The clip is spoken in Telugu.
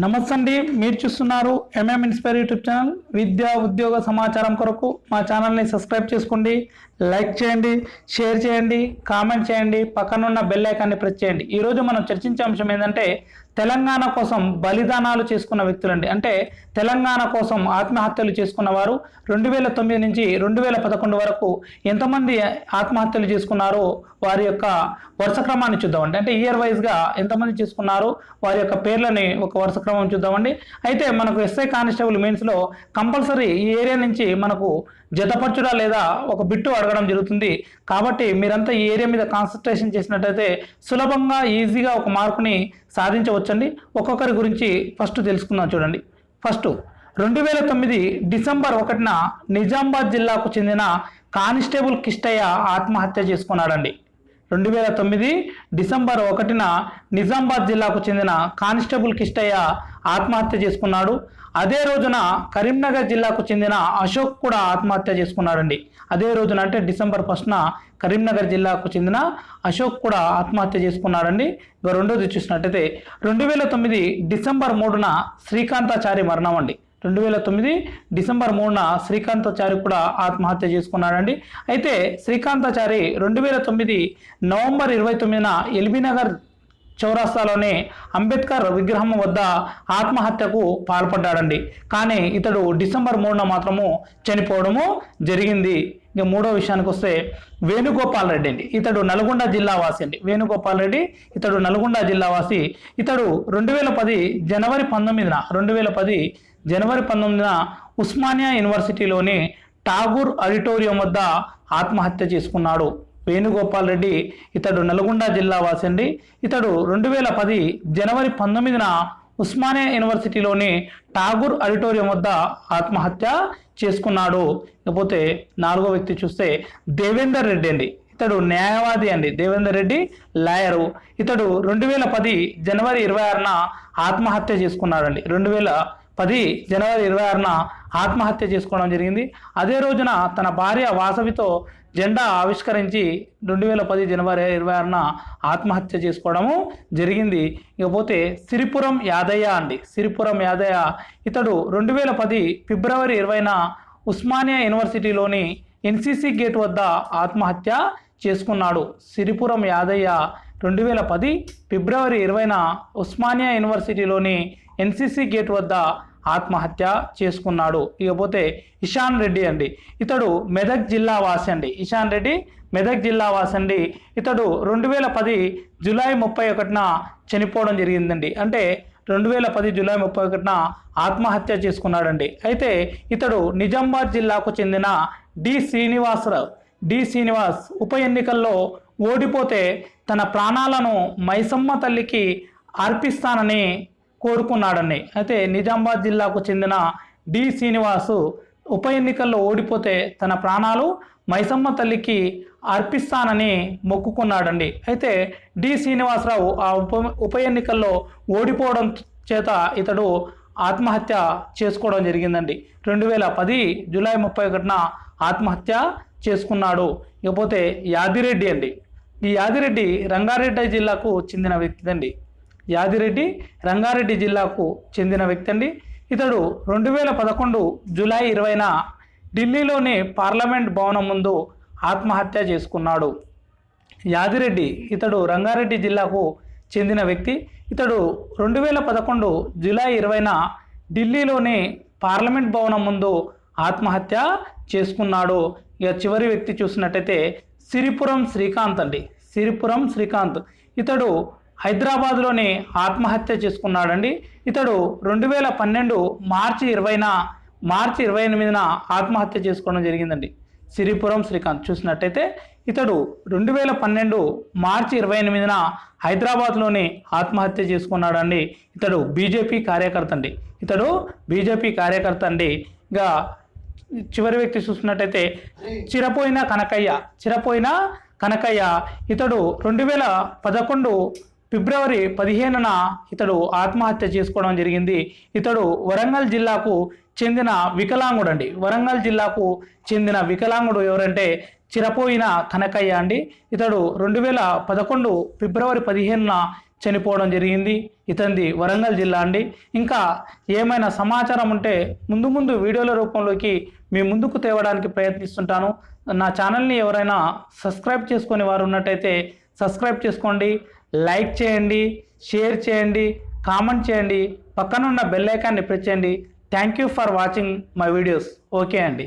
నమస్తే అండి మీరు చూస్తున్నారు ఎంఎం ఇన్స్పైర్ యూట్యూబ్ ఛానల్ విద్యా ఉద్యోగ సమాచారం కొరకు మా ఛానల్ని సబ్స్క్రైబ్ చేసుకోండి. లైక్ చేయండి షేర్ చేయండి కామెంట్ చేయండి. పక్కనున్న బెల్ ఐకాన్ని ప్రెస్ చేయండి. ఈరోజు మనం చర్చించే అంశం ఏంటంటే తెలంగాణ కోసం బలిదానాలు చేసుకున్న వ్యక్తులండి. అంటే తెలంగాణ కోసం ఆత్మహత్యలు చేసుకున్న వారు రెండు వేల తొమ్మిది నుంచి రెండు వేల పదకొండు వరకు ఎంతమంది ఆత్మహత్యలు చేసుకున్నారో వారి యొక్క వరుస క్రమాన్ని చూద్దామండి. అంటే ఇయర్ వైజ్గా ఎంతమంది చేసుకున్నారో వారి యొక్క పేర్లని ఒక వరుస క్రమం చూద్దామండి. అయితే మనకు ఎస్ఐ కానిస్టేబుల్ మెయిన్స్లో కంపల్సరీ ఈ ఏరియా నుంచి మనకు జతపరచుడా లేదా ఒక బిట్టు అడగడం జరుగుతుంది. కాబట్టి మీరంతా ఈ ఏరియా మీద కాన్సన్ట్రేషన్ చేసినట్టయితే సులభంగా ఈజీగా ఒక మార్కుని సాధించవచ్చండి. ఒక్కొక్కరి గురించి ఫస్ట్ తెలుసుకుందాం చూడండి. ఫస్ట్ రెండు వేల తొమ్మిది డిసెంబర్ ఒకటిన నిజామాబాద్ జిల్లాకు చెందిన కానిస్టేబుల్ కిష్టయ్య ఆత్మహత్య చేసుకున్నాడండి. రెండు వేల తొమ్మిది డిసెంబర్ ఒకటిన నిజామాబాద్ జిల్లాకు చెందిన కానిస్టేబుల్ కిష్టయ్య ఆత్మహత్య చేసుకున్నాడు. అదే రోజున కరీంనగర్ జిల్లాకు చెందిన అశోక్ కూడా ఆత్మహత్య చేసుకున్నాడండి. అదే రోజున అంటే డిసెంబర్ ఫస్ట్న కరీంనగర్ జిల్లాకు చెందిన అశోక్ కూడా ఆత్మహత్య చేసుకున్నాడండి. ఇక రెండోది చూసినట్టయితే రెండు వేల తొమ్మిది డిసెంబర్ మూడున శ్రీకాంతాచారి మరణం అండి. రెండు వేల తొమ్మిది డిసెంబర్ మూడున శ్రీకాంతాచారి కూడా ఆత్మహత్య చేసుకున్నాడండి. అయితే శ్రీకాంతాచారి రెండు వేల తొమ్మిది నవంబర్ ఇరవై తొమ్మిదిన ఎల్బీనగర్ చౌరాస్తాలోని అంబేద్కర్ విగ్రహం వద్ద ఆత్మహత్యకు పాల్పడ్డాడండి. కానీ ఇతడు డిసెంబర్ మూడున మాత్రము చనిపోవడము జరిగింది. ఇక మూడో విషయానికి వస్తే వేణుగోపాల్ రెడ్డి అండి. ఇతడు నల్గొండ జిల్లా వాసి అండి. వేణుగోపాల్ రెడ్డి ఇతడు నల్గొండ జిల్లా వాసి. ఇతడు రెండు వేల పది జనవరి పంతొమ్మిదిన రెండు వేల పది జనవరి పంతొమ్మిదిన ఉస్మానియా యూనివర్సిటీలోని ఠాగూర్ ఆడిటోరియం వద్ద ఆత్మహత్య చేసుకున్నాడు. వేణుగోపాల్ రెడ్డి ఇతడు నల్గొండ జిల్లా వాసండి. అండి ఇతడు రెండు వేల పది జనవరి పంతొమ్మిదిన ఉస్మానియా యూనివర్సిటీలోని ఠాగూర్ ఆడిటోరియం వద్ద ఆత్మహత్య చేసుకున్నాడు. లేకపోతే నాలుగో వ్యక్తి చూస్తే దేవేందర్ రెడ్డి అండి. ఇతడు న్యాయవాది అండి దేవేందర్ రెడ్డి లాయరు. ఇతడు రెండు వేల పది జనవరి ఇరవై ఆరున ఆత్మహత్య చేసుకున్నాడండి. రెండు వేల పది జనవరి ఇరవై ఆరున ఆత్మహత్య చేసుకోవడం జరిగింది. అదే రోజున తన భార్య వాసవితో జెండా ఆవిష్కరించి రెండు వేల పది జనవరి ఇరవై ఆరున ఆత్మహత్య చేసుకోవడము జరిగింది. ఇకపోతే సిరిపురం యాదయ్య అండి. సిరిపురం యాదయ్య ఇతడు రెండు వేల పది ఫిబ్రవరి ఇరవైన ఉస్మానియా యూనివర్సిటీలోని ఎన్సిసి గేట్ వద్ద ఆత్మహత్య చేసుకున్నాడు. సిరిపురం యాదయ్య రెండు వేల పది ఫిబ్రవరి ఇరవైన ఉస్మానియా యూనివర్సిటీలోని ఎన్సీసీ గేట్ వద్ద ఆత్మహత్య చేసుకున్నాడు. ఇకపోతే ఇషాన్ రెడ్డి అండి. ఇతడు మెదక్ జిల్లా వాసి అండి. ఇషాన్ రెడ్డి మెదక్ జిల్లా వాసి అండి. ఇతడు రెండు వేల పది జూలై ముప్పై ఒకటిన చనిపోవడం జరిగిందండి. అంటే రెండు వేల పది జూలై ముప్పై ఒకటిన ఆత్మహత్య చేసుకున్నాడండి. అయితే ఇతడు నిజామాబాద్ జిల్లాకు చెందిన డి శ్రీనివాసరావు డి శ్రీనివాస్ ఉప ఎన్నికల్లో ఓడిపోతే తన ప్రాణాలను మైసమ్మ తల్లికి అర్పిస్తానని కోరుకున్నాడండి అయితే నిజామాబాద్ జిల్లాకు చెందిన డి శ్రీనివాసు ఉప ఎన్నికల్లో ఓడిపోతే తన ప్రాణాలు మైసమ్మ తల్లికి అర్పిస్తానని మొక్కుకున్నాడండి. అయితే డి శ్రీనివాసరావు ఆ ఉప ఉప ఎన్నికల్లో ఓడిపోవడం చేత ఇతడు ఆత్మహత్య చేసుకోవడం జరిగిందండి. రెండు వేల పది జూలై ముప్పై ఒకటిన ఆత్మహత్య చేసుకున్నాడు. ఇకపోతే యాదిరెడ్డి అండి. ఈ యాదిరెడ్డి రంగారెడ్డి జిల్లాకు చెందిన వ్యక్తిదండి. యాదిరెడ్డి రంగారెడ్డి జిల్లాకు చెందిన వ్యక్తి అండి ఇతడు రెండు వేల పదకొండు జూలై ఇరవైన ఢిల్లీలోని పార్లమెంట్ భవనం ముందు ఆత్మహత్య చేసుకున్నాడు. యాదిరెడ్డి ఇతడు రంగారెడ్డి జిల్లాకు చెందిన వ్యక్తి. ఇతడు రెండు వేల పదకొండు జూలై ఇరవైన ఢిల్లీలోని పార్లమెంట్ భవనం ముందు ఆత్మహత్య చేసుకున్నాడు. ఇక చివరి వ్యక్తి చూసినట్టయితే సిరిపురం శ్రీకాంత్ అండి. సిరిపురం శ్రీకాంత్. ఇతడు హైదరాబాద్లోని ఆత్మహత్య చేసుకున్నాడండి. ఇతడు రెండు వేల పన్నెండు మార్చి ఇరవైన మార్చి ఇరవై ఎనిమిదిన ఆత్మహత్య చేసుకోవడం జరిగిందండి. సిరిపురం శ్రీకాంత్ చూసినట్టయితే ఇతడు రెండు వేల పన్నెండు మార్చి ఇరవై ఎనిమిదిన హైదరాబాద్లోనే ఆత్మహత్య చేసుకున్నాడండి. ఇతడు బీజేపీ కార్యకర్త అండి ఇతడు బీజేపీ కార్యకర్త అండి ఇక చివరి వ్యక్తి చూసినట్టయితే చిరపోయిన కనకయ్య చిరపోయిన కనకయ్య. ఇతడు రెండు వేల పదకొండు ఫిబ్రవరి పదిహేనున ఇతడు ఆత్మహత్య చేసుకోవడం జరిగింది. ఇతడు వరంగల్ జిల్లాకు చెందిన వికలాంగుడు అండి వరంగల్ జిల్లాకు చెందిన వికలాంగుడు ఎవరంటే చిరపోయిన కనకయ్య అండి. ఇతడు రెండు వేల పదకొండు ఫిబ్రవరి పదిహేనున చనిపోవడం జరిగింది. ఇతంది వరంగల్ జిల్లా అండి. ఇంకా ఏమైనా సమాచారం ఉంటే ముందు ముందు వీడియోల రూపంలోకి మీ ముందుకు తేవడానికి ప్రయత్నిస్తుంటాను. నా ఛానల్ని ఎవరైనా సబ్స్క్రైబ్ చేసుకునే వారు ఉన్నట్టయితే సబ్స్క్రైబ్ చేసుకోండి లైక్ చేయండి షేర్ చేయండి కామెంట్ చేయండి పక్కనున్న బెల్ ఐకాన్ని ప్రెస్ చేయండి. Thank you for watching my videos okay అండి.